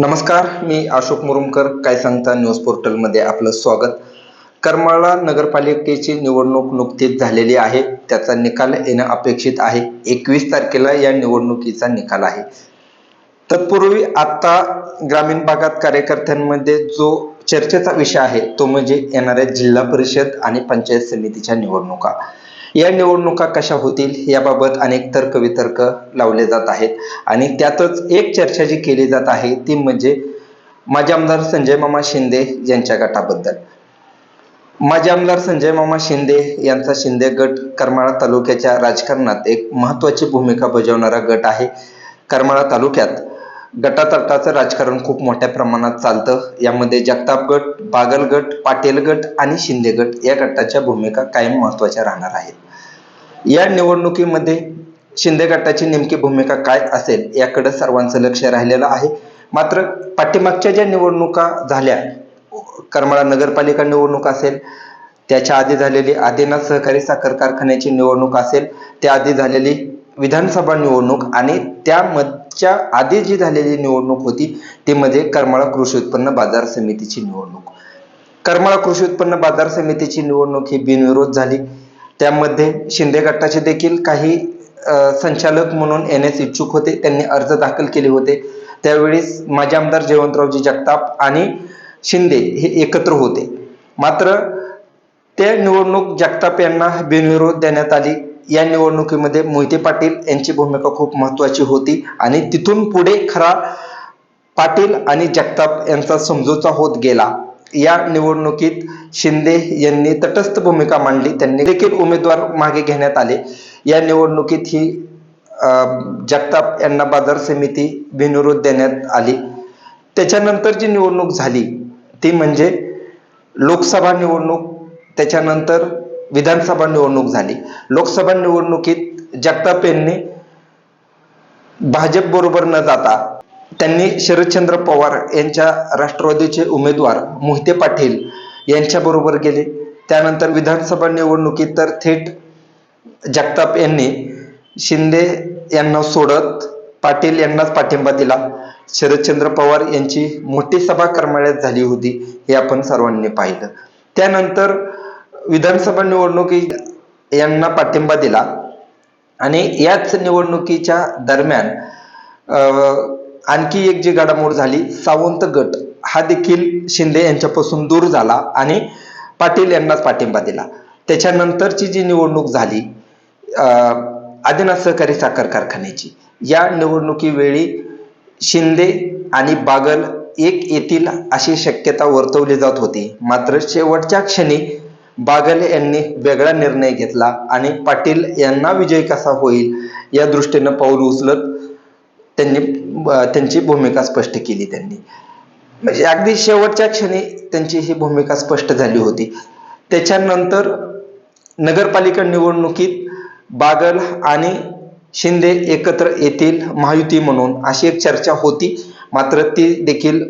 नमस्कार मी अशोक मुरुमकर काय सांगता न्यूज पोर्टलमध्ये आपलं स्वागत. करमाळा नगरपालिकेची निवडणूक नुकतीच झालेली आहे. त्याचा निकाल येणं अपेक्षित आहे. एकवीस तारखेला या निवडणुकीचा निकाल आहे. तत्पूर्वी आता ग्रामीण भागात कार्यकर्त्यांमध्ये जो चर्चेचा विषय आहे तो म्हणजे येणाऱ्या जिल्हा परिषद आणि पंचायत समितीच्या निवडणुका. या निवडणुका कशा होतील याबाबत अनेक तर्क वितर्क लावले जात आहेत. आणि त्यातच एक चर्चा जी केली जात आहे ती म्हणजे माजी आमदार संजय मामा शिंदे यांच्या गटाबद्दल. माजी आमदार संजय मामा शिंदे यांचा शिंदे गट करमाळा तालुक्याच्या राजकारणात एक महत्वाची भूमिका बजावणारा गट आहे. करमाळा तालुक्यात गटातटाचं राजकारण खूप मोठ्या प्रमाणात चालतं. यामध्ये जगताप गट बागल गट पाटील गट आणि शिंदे गट या गटाच्या भूमिका कायम महत्त्वाच्या राहणार आहेत. या निवडणुकीमध्ये शिंदे गटाची नेमकी भूमिका काय असेल याकडे सर्वांचं लक्ष राहिलेलं आहे. मात्र पाठीमागच्या ज्या निवडणुका झाल्या करमाळा नगरपालिका निवडणूक असेल त्याच्या आधी झालेली आदिनाथ सहकारी साखर कारखान्याची निवडणूक असेल त्या आधी झालेली विधानसभा निवडणूक आणि च्या आधी जी झालेली निवडणूक होती ती म्हणजे करमाळा कृषी उत्पन्न बाजार समितीची निवडणूक. करमाळा कृषी उत्पन्न बाजार समितीची निवडणूक ही बिनविरोध झाली. त्यामध्ये शिंदे गटाचे देखील काही संचालक म्हणून येण्यास इच्छुक होते. त्यांनी अर्ज दाखल केले होते. त्यावेळेस माजी आमदार जयवंतरावजी जगताप आणि शिंदे हे एकत्र होते. मात्र त्या निवडणूक जगताप यांना बिनविरोध देण्यात आली. या निवडणुकीमध्ये मोहिते पाटील यांची भूमिका खूप महत्वाची होती आणि तिथून पुढे खरा पाटील आणि जगताप यांचा समजूचा होत गेला. या निवडणुकीत शिंदे यांनी तटस्थ भूमिका मांडली. त्यांनी देखील उमेदवार मागे घेण्यात आले. या निवडणुकीत ही जगताप यांना बाजार समिती बिनविरोध देण्यात आली. त्याच्यानंतर जी निवडणूक झाली ती म्हणजे लोकसभा निवडणूक. त्याच्यानंतर विधानसभा निवडणूक झाली. लोकसभा निवडणुकीत जगताप यांनी भाजप बरोबर न जाता त्यांनी शरदचंद्र पवार यांच्या राष्ट्रवादीचे उमेदवार मोहिते पाटील यांच्या बरोबर गेले. त्यानंतर विधानसभा निवडणुकीत तर थेट जगताप यांनी शिंदे यांना सोडत पाटील यांनाच पाठिंबा दिला. शरदचंद्र पवार यांची मोठी सभा करमाळ्यात झाली होती हे आपण सर्वांनी पाहिलं. त्यानंतर विधानसभा निवडणुकी यांना पाठिंबा दिला. आणि याच निवडणुकीच्या दरम्यान आणखी एक जी घडामोड झाली सावंत गट हा देखील शिंदे यांच्यापासून दूर झाला आणि पाटील यांनाच पाठिंबा दिला. त्याच्यानंतरची जी निवडणूक झाली आदिना आदिनाथ सहकारी साखर कारखान्याची या निवडणुकीवेळी शिंदे आणि बागल एक येतील अशी शक्यता वर्तवली जात होती. मात्र शेवटच्या क्षणी बागल यांनी वेगळा निर्णय घेतला आणि पाटील यांना विजय कसा होईल या दृष्टीनं पाऊल उचलत त्यांनी त्यांची भूमिका स्पष्ट केली त्यांनी. म्हणजे अगदी शेवटच्या क्षणी त्यांची ही भूमिका स्पष्ट झाली होती. त्याच्यानंतर नगरपालिका निवडणुकीत बागल आणि शिंदे एकत्र येतील महायुती म्हणून अशी एक चर्चा होती. मात्र ती देखील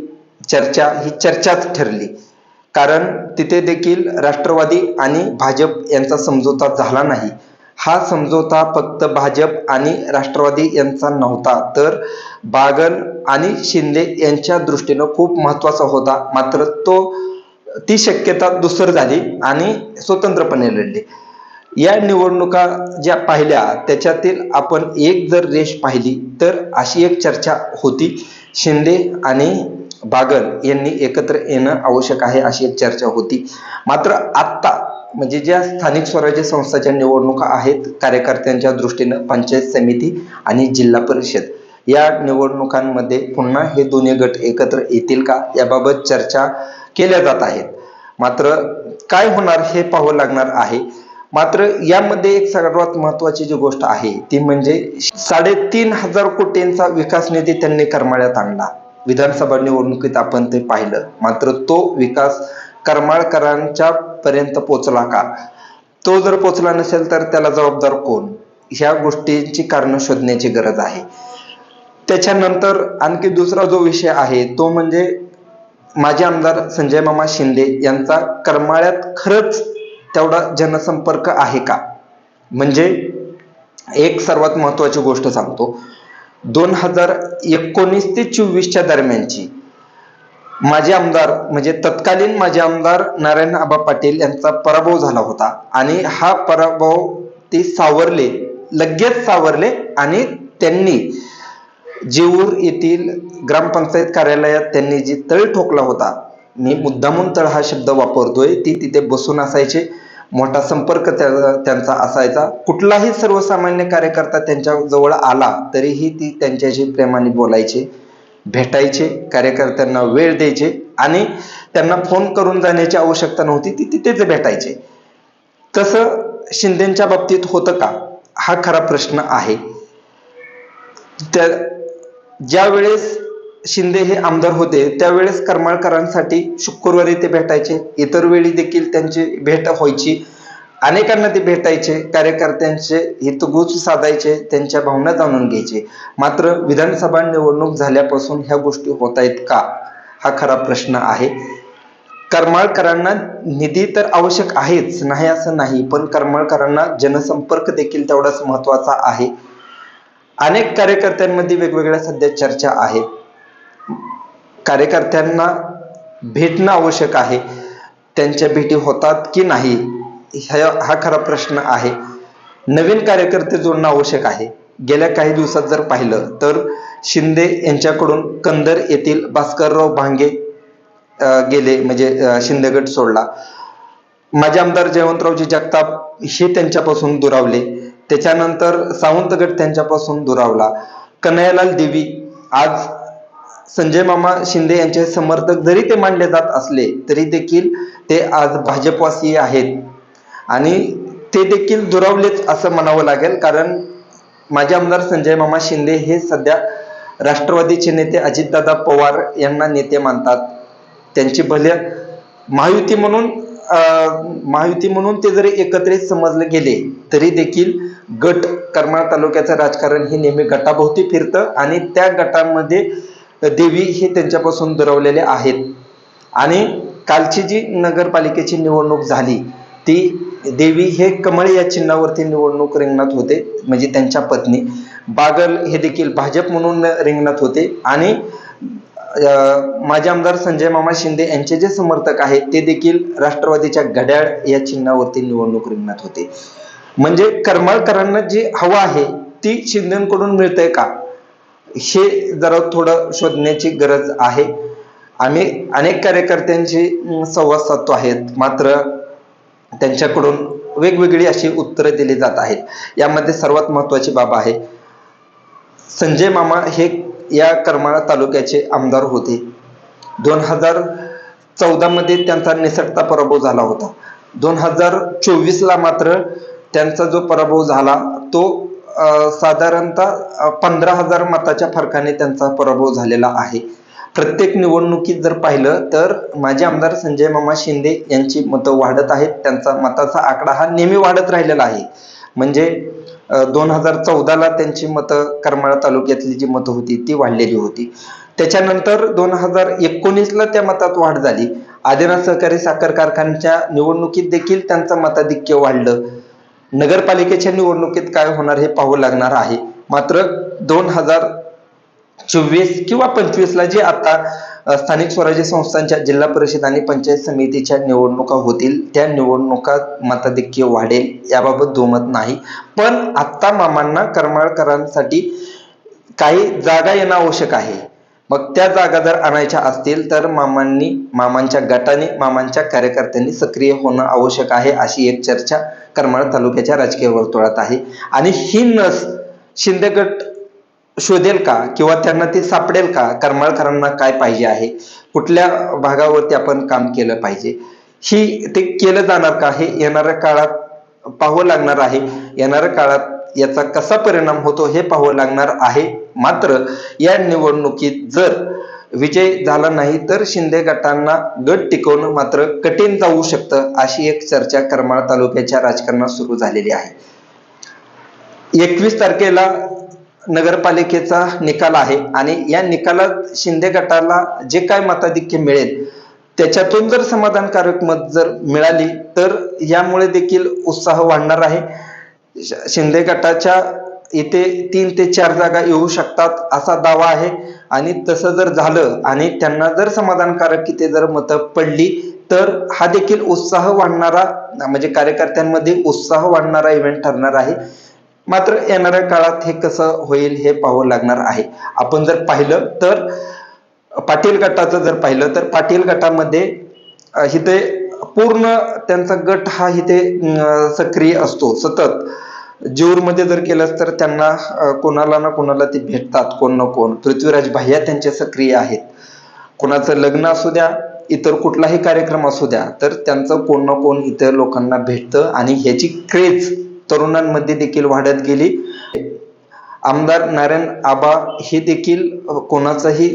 चर्चा ही चर्चाच ठरली. कारण तिथे देखील राष्ट्रवादी आणि भाजप यांचा समझोता झाला नाही. हा समझोता फक्त भाजप आणि राष्ट्रवादी यांचा नव्हता तर बागल आणि शिंदे यांच्या दृष्टीनं खूप महत्त्वाचा होता. मात्र तो ती शक्यता दुसर झाली आणि स्वतंत्रपणे लढले. या निवडणुका ज्या पाहिल्या त्याच्यातील आपण एक जर रेष पाहिली तर अशी एक चर्चा होती. शिंदे आणि बागल यांनी एकत्र येणं आवश्यक आहे अशी एक चर्चा होती. मात्र आत्ता म्हणजे ज्या स्थानिक स्वराज्य संस्थाच्या निवडणुका आहेत कार्यकर्त्यांच्या दृष्टीनं पंचायत समिती आणि जिल्हा परिषद या निवडणुकांमध्ये पुन्हा हे दोन्ही गट एकत्र येतील का? याबाबत चर्चा केल्या जात आहेत. मात्र काय होणार हे पाहावं लागणार आहे. मात्र यामध्ये एक सर्वात महत्वाची जी गोष्ट आहे ती म्हणजे साडेतीन हजार कोटींचा विकास निधी त्यांनी करमाळ्यात आणला. विधानसभा निवडणुकीत आपण ते पाहिलं. मात्र तो विकास करमाळकरांच्या पर्यंत पोचला का? तो जर पोचला नसेल तर त्याला जबाबदार कोण? ह्या गोष्टींची कारण शोधण्याची गरज आहे. त्याच्यानंतर आणखी दुसरा जो विषय आहे तो म्हणजे माजी आमदार संजय मामा शिंदे यांचा करमाळ्यात खरंच तेवढा जनसंपर्क आहे का? म्हणजे एक सर्वात महत्वाची गोष्ट सांगतो. दोन हजार एकोणीस ते चोवीसच्या दरम्यानची. माजी आमदार म्हणजे तत्कालीन माजी आमदार नारायण आबा पाटील यांचा पराभव झाला होता. आणि हा पराभव ते सावरले लगेच सावरले आणि त्यांनी जेऊर येथील ग्रामपंचायत कार्यालयात त्यांनी जी तळ ठोकला होता मी मुद्दामून तळ हा शब्द वापरतोय ती तिथे बसून असायचे. मोठा संपर्क त्या- त्यांचा असायचा. कुठलाही सर्वसामान्य कार्यकर्ता त्यांच्या जवळ आला तरीही ती त्यांच्याशी प्रेमाने बोलायचे भेटायचे कार्यकर्त्यांना वेळ द्यायचे आणि त्यांना फोन करून जाण्याची आवश्यकता नव्हती ती तिथेच भेटायचे. तसं शिंदेच्या बाबतीत होतं का? हा खरा प्रश्न आहे. त्या ज्या वेळेस शिंदे हे आमदार होते त्यावेळेस करमाळकरांसाठी शुक्रवारी ते भेटायचे. इतर वेळी देखील त्यांची भेट व्हायची. अनेकांना ते भेटायचे कार्यकर्त्यांचे हितगुज साधायचे त्यांच्या भावना जाणून घ्यायचे. मात्र विधानसभा निवडणूक झाल्यापासून ह्या गोष्टी होत आहेत का? हा खरा प्रश्न आहे. करमाळकरांना निधी तर आवश्यक आहेच नाही असं नाही पण करमाळकरांना जनसंपर्क देखील तेवढाच महत्त्वाचा आहे. अनेक कार्यकर्त्यांमध्ये वेगवेगळ्या सध्या चर्चा आहेत कार्यकर्त्यांना भेटणं आवश्यक आहे. त्यांच्या भेटी होतात की नाही ह्या हा खरा प्रश्न आहे. नवीन कार्यकर्ते जोडणं आवश्यक आहे. गेल्या काही दिवसात जर पाहिलं तर शिंदे यांच्याकडून कंदर येथील भास्करराव भांगे गेले म्हणजे शिंदेगड सोडला. माजी आमदार जयवंतरावजी जगताप हे त्यांच्यापासून दुरावले. त्याच्यानंतर सावंतगड त्यांच्यापासून दुरावला. कन्हैयालाल देवी आज संजय मामा शिंदे यांचे समर्थक जरी ते मानले जात असले तरी देखील ते आज भाजपवासी आहेत. आणि ते देखील दुरावलेच असं म्हणावं लागेल कारण माजी आमदार संजय मामा शिंदे हे सध्या राष्ट्रवादीचे नेते अजितदादा पवार यांना नेते मानतात. त्यांची भले महायुती म्हणून महायुती म्हणून ते जरी एकत्रित समजले गेले तरी देखील गट करमाळ तालुक्याचं राजकारण हे नेहमी गटाभोवती फिरतं आणि त्या गटामध्ये देवी हे त्यांच्यापासून दुरावलेले आहेत. आणि कालची जी नगरपालिकेची निवडणूक झाली ती देवी हे कमळ या चिन्हावरती निवडणूक रिंगणात होते म्हणजे त्यांच्या पत्नी. बागल हे देखील भाजप म्हणून रिंगणात होते. आणि माजी आमदार संजय मामा शिंदे यांचे जे समर्थक आहेत ते देखील राष्ट्रवादीच्या घड्याळ या चिन्हावरती निवडणूक रिंगणात होते. म्हणजे करमाळकरांना जी हवा आहे ती शिंदेकडून मिळतंय का? हे जरा थोडं शोधण्याची गरज आहे. आम्ही अनेक कार्यकर्त्यांशी संवाद साधतो आहेत. मात्र त्यांच्याकडून वेगवेगळी अशी उत्तरं दिली जात आहेत. यामध्ये सर्वात महत्वाची बाब आहे. संजय मामा हे या करमाळा तालुक्याचे आमदार होते. दोन हजार चौदामध्ये त्यांचा निसटता पराभव झाला होता. दोन हजार चोवीसला मात्र त्यांचा जो पराभव झाला तो साधारणतः पंधरा हजार मताच्या फरकाने त्यांचा पराभव झालेला आहे. प्रत्येक निवडणुकीत जर पाहिलं तर माजी आमदार संजय मामा शिंदे यांची मतं वाढत आहेत. त्यांचा मताचा आकडा हा नेहमी वाढत राहिलेला आहे. म्हणजे दोन हजार चौदाला त्यांची मतं करमाळा तालुक्यातली जी मतं होती ती वाढलेली होती. त्याच्यानंतर दोन हजार एकोणीसला त्या मतात वाढ झाली. आदिनाथ सहकारी साखर कारखान्याच्या निवडणुकीत देखील त्यांचं मताधिक्य वाढलं. नगरपालिकेच्या निवडणुकीत काय होणार हे पाहावं लागणार आहे. मात्र दोन हजार चोवीस किंवा पंचवीस ला जे आता स्थानिक स्वराज्य संस्थांच्या जिल्हा परिषद आणि पंचायत समितीच्या निवडणुका होतील त्या निवडणुका मताधिक्य वाढेल याबाबत दुमत नाही. पण आत्ता मामांना करमाळकरांसाठी काही जागा येणं आवश्यक आहे. मग त्या जागा जर आणायच्या असतील तर मामांनी मामांच्या गटाने मामांच्या कार्यकर्त्यांनी सक्रिय होणं आवश्यक आहे अशी एक चर्चा करमाळ तालुक्याच्या राजकीय वर्तुळात आहे. आणि ही नस शिंदे गट शोधेल का किंवा त्यांना ती सापडेल का? करमाळकरांना काय पाहिजे आहे? कुठल्या भागावरती आपण काम केलं पाहिजे? ही ते केलं जाणार का? हे येणाऱ्या काळात पाहावं लागणार आहे. येणाऱ्या काळात याचा कसा परिणाम होतो हे पाहावं लागणार आहे. मात्र या निवडणुकीत जर विजय झाला नाही तर शिंदे गटांना गट टिकवणं मात्र कठीण जाऊ शकतं अशी एक चर्चा करमाळ तालुक्याच्या राजकारणात सुरू झालेली आहे. एकवीस तारखेला नगरपालिकेचा निकाल आहे आणि या निकालात शिंदे गटाला जे काय मताधिक्य मिळेल त्याच्यातून जर समाधानकारक मत जर मिळाली तर यामुळे देखील उत्साह वाढणार आहे. शिंदे गटाच्या इथे तीन ते चार जागा येऊ शकतात असा दावा आहे. आणि तसं जर झालं आणि त्यांना जर समाधानकारक की जर मतं पडली तर हा देखील उत्साह वाढणारा म्हणजे कार्यकर्त्यांमध्ये उत्साह वाढणारा इव्हेंट ठरणार आहे. मात्र येणाऱ्या काळात हे कसं होईल हे पाहावं लागणार आहे. आपण जर पाहिलं तर पाटील गटाचं जर पाहिलं तर पाटील गटामध्ये इथे पूर्ण त्यांचा गट हा इथे सक्रिय असतो सतत. जेऊरमध्ये जर केलं तर त्यांना कोणाला ना कोणाला ते भेटतात कोण ना कोण. पृथ्वीराज भाह्या त्यांचे सक्रिय आहेत. कोणाचं लग्न असू द्या इतर कुठलाही कार्यक्रम असू द्या तर त्यांचं कोण ना कोण इतर लोकांना भेटतं आणि ह्याची क्रेज तरुणांमध्ये देखील वाढत गेली. आमदार नारायण आबा हे देखील कोणाचंही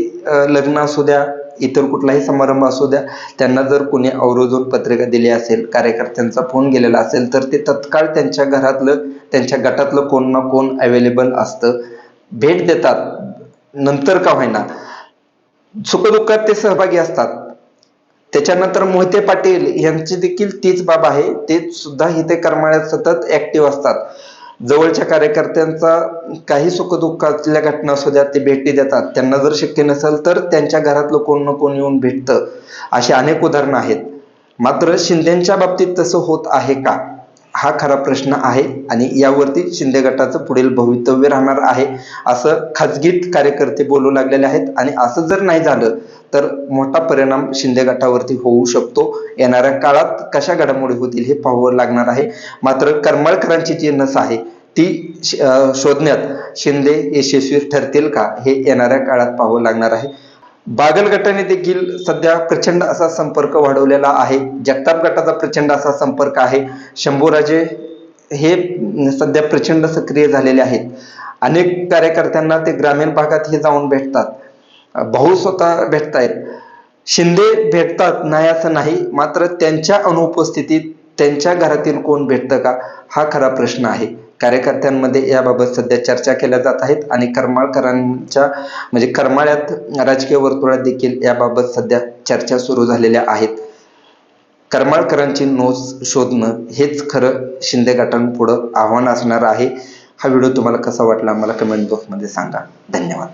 लग्न असू द्या इतर कुठलाही समारंभ असू द्या त्यांना जर कोणी अवरोधून पत्रिका दिली असेल कार्यकर्त्यांचा फोन गेलेला असेल तर ते तत्काळ त्यांच्या घरातलं त्यांच्या गटातलं कोण ना कोण अवेलेबल असतं. भेट देतात. नंतर का होईना. सुखदुःखात ते सहभागी असतात. त्याच्यानंतर मोहिते पाटील यांची देखील तीच बाब आहे. ते सुद्धा इथे करमाळ्यात सतत ऍक्टिव्ह असतात. जवळच्या कार्यकर्त्यांचा काही सुखदुःखातल्या घटना असू द्या ते भेटी देतात. त्यांना जर शक्य नसेल तर त्यांच्या घरातलं कोण ना कोण येऊन भेटतं? अशी अनेक उदाहरणं आहेत. मात्र शिंदेच्या बाबतीत तसं होत आहे का? हा खरा प्रश्न आहे आणि यावरती शिंदे गटाचं पुढील भवितव्य राहणार आहे असं खाजगीत कार्यकर्ते बोलू लागलेले आहेत. आणि असं जर नाही झालं तर मोठा परिणाम शिंदे गटावरती होऊ शकतो. येणाऱ्या काळात कशा घडामोडी होतील हे पाहावं लागणार आहे. मात्र करमळकरांची जी नस आहे ती श- शोधण्यात शिंदे यशस्वी ठरतील का हे येणाऱ्या काळात पाहावं लागणार आहे. बागल गटाने देखील सध्या प्रचंड असा संपर्क वाढवलेला आहे. जगताप गटाचा प्रचंड असा संपर्क आहे. शंभूराजे हे सध्या प्रचंड सक्रिय झालेले आहेत. अनेक कार्यकर्त्यांना ते ग्रामीण भागातही जाऊन भेटतात. भाऊ स्वतः भेटतायत. शिंदे भेटतात नाही असं नाही मात्र त्यांच्या अनुपस्थितीत त्यांच्या घरातील कोण भेटतं का? हा खरा प्रश्न आहे. कार्यकर्त्यांमध्ये याबाबत सध्या चर्चा केल्या जात आहेत आणि करमाळकरांच्या म्हणजे करमाळ्यात राजकीय वर्तुळात देखील याबाबत सध्या चर्चा सुरू झालेल्या आहेत. करमाळकरांची नोस शोधणं हेच खरं शिंदे गटांपुढं आव्हान असणार आहे. हा व्हिडिओ तुम्हाला कसा वाटला मला कमेंट बॉक्समध्ये सांगा. धन्यवाद.